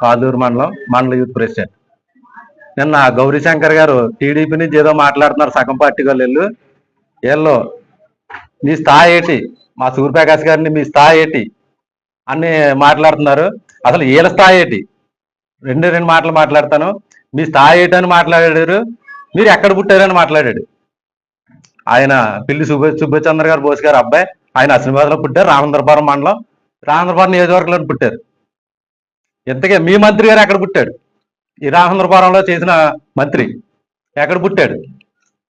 కాదూరు మండలం మండల youth president. నిన్న గౌరీశంకర్ గారు టీడీపీ నుంచి ఏదో మాట్లాడుతున్నారు సగం పార్టీ వాళ్ళు వీళ్ళు. మీ స్థాయి ఏంటి? మా సూర్యప్రకాష్ గారిని మీ స్థాయి ఏంటి? అని మాట్లాడుతున్నారు. అసలు వీళ్ళ స్థాయి ఏంటి? రెండు రెండు మాటలు మాట్లాడతాను. మీ స్థాయి ఏంటి అని మాట్లాడారు. మీరు ఎక్కడ పుట్టారని మాట్లాడాడు ఆయన పిల్లి సుబ్బ సుబ్బచంద్ర గారు బోస్ గారు అబ్బాయి. ఆయన అశ్వనిబాద్లో పుట్టారు. రామందరపురం మండలం. రామందరపురం నియోజకవర్గంలో పుట్టారు. ఇంతకే మీ మంత్రి గారు ఎక్కడ పుట్టాడు? ఈ రామచంద్రపురంలో చేసిన మంత్రి ఎక్కడ పుట్టాడు?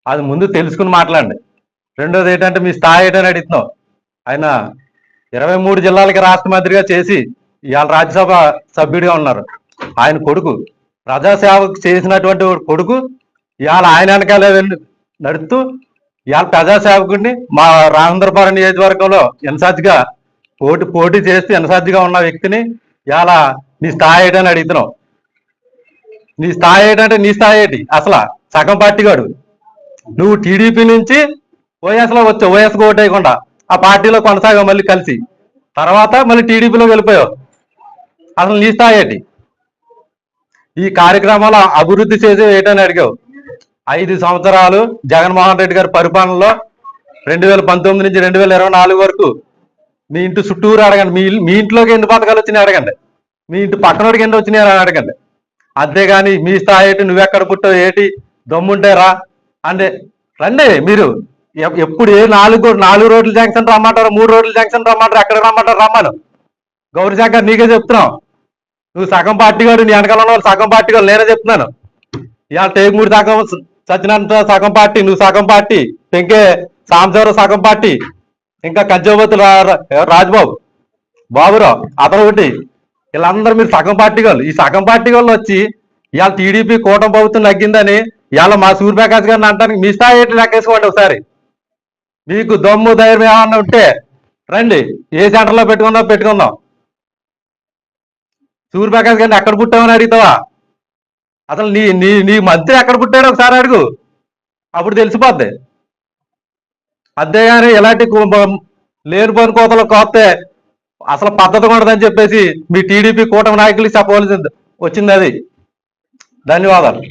అది ముందు తెలుసుకుని మాట్లాడండి. రెండోది ఏంటంటే మీ స్థాయి ఏంటని అడుగుతున్నాం. ఆయన ఇరవై మూడు జిల్లాలకి రాష్ట్ర మంత్రిగా చేసి ఇవాళ రాజ్యసభ సభ్యుడిగా ఉన్నారు. ఆయన కొడుకు ప్రజాసేవకు చేసినటువంటి కొడుకు ఇవాళ ఆయన వెనకాలే వెళ్ళి నడుస్తూ ఇవాళ ప్రజాసేవకుడిని మా రామచంద్రపురం నియోజకవర్గంలో ఇన్సార్జ్గా పోటీ పోటీ చేస్తూ ఇన్సార్జ్గా ఉన్న వ్యక్తిని ఇవాళ నీ స్థాయి ఏంటని అడుగుతున్నావు. నీ స్థాయి ఏంటంటే నీ స్థాయి ఏంటి? అసలు సగం పార్టీగాడు నువ్వు టీడీపీ నుంచి ఓఎస్లో వచ్చావు. ఓఎస్ ఓటేయకుండా ఆ పార్టీలో కొనసాగావు మళ్ళీ కలిసి. తర్వాత మళ్ళీ టీడీపీలో వెళ్ళిపోయావు. అసలు నీ స్థాయి ఏంటి? ఈ కార్యక్రమాలు అభివృద్ధి చేసేవి ఏంటని అడిగావు. ఐదు సంవత్సరాలు జగన్మోహన్ రెడ్డి గారి పరిపాలనలో రెండు వేల పంతొమ్మిది నుంచి రెండు వేల ఇరవై నాలుగు వరకు మీ ఇంటి చుట్టూరు అడగండి. మీ మీ ఇంట్లోకి ఎన్ని పథకాలు వచ్చినాయి అడగండి. మీ ఇంటి పక్కనోడికి ఎన్ని వచ్చినాయి అడగండి. అంతేగాని మీ స్థాయి ఏంటి నువ్వెక్కడ పుట్టావు ఏంటి దమ్ముంటే రా. అంటే రండి మీరు. ఎప్పుడు ఏ నాలుగు నాలుగు రోడ్ల జంక్షన్ రమ్మంటారు మూడు రోడ్ల జంక్షన్ రమ్మంటారు ఎక్కడ రమ్మంటారు రమ్మను. గౌరీశంకర్ నీకే చెప్తున్నావు నువ్వు సగం పార్టీ గారు నీ వెనకాల ఉన్న సగం పార్టీ గారు నేనే చెప్తున్నాను. ఇవాళ టేకుమూడి సగం సత్యనారాయణ సగం పార్టీ నువ్వు సగం పార్టీ ఇంకే సాంబశివరావు సగం పార్టీ ఇంకా కంచవతి రాజ్బాబు. బాబురావు అతను ఒకటి. వీళ్ళందరూ మీరు సగం పార్టీ వాళ్ళు. ఈ సగం పార్టీ వాళ్ళు వచ్చి ఇవాళ టీడీపీ కూటమి ప్రభుత్వం తగ్గిందని ఇవాళ మా సూర్యప్రకాష్ గారిని అంటానికి మీ స్థాయి ఏంటి? లెక్కేసుకోండి ఒకసారి. మీకు దమ్ము ధైర్యం ఏమన్నా ఉంటే రండి. ఏ సెంటర్లో పెట్టుకుందాం పెట్టుకుందాం. సూర్యప్రకాష్ గారిని ఎక్కడ పుట్టామని అడుగుతావా? అసలు నీ నీ నీ మంత్రి ఎక్కడ పుట్టాడో ఒకసారి అడుగు. అప్పుడు తెలిసిపోద్ది. అంతేగాని ఇలాంటి లేనిపోని కోతలు కోస్తే అసలు పద్ధతి ఉండదని చెప్పేసి మీ టీడీపీ కూటమి నాయకులు చెప్పవలసింది. వచ్చింది అది. ధన్యవాదాలు.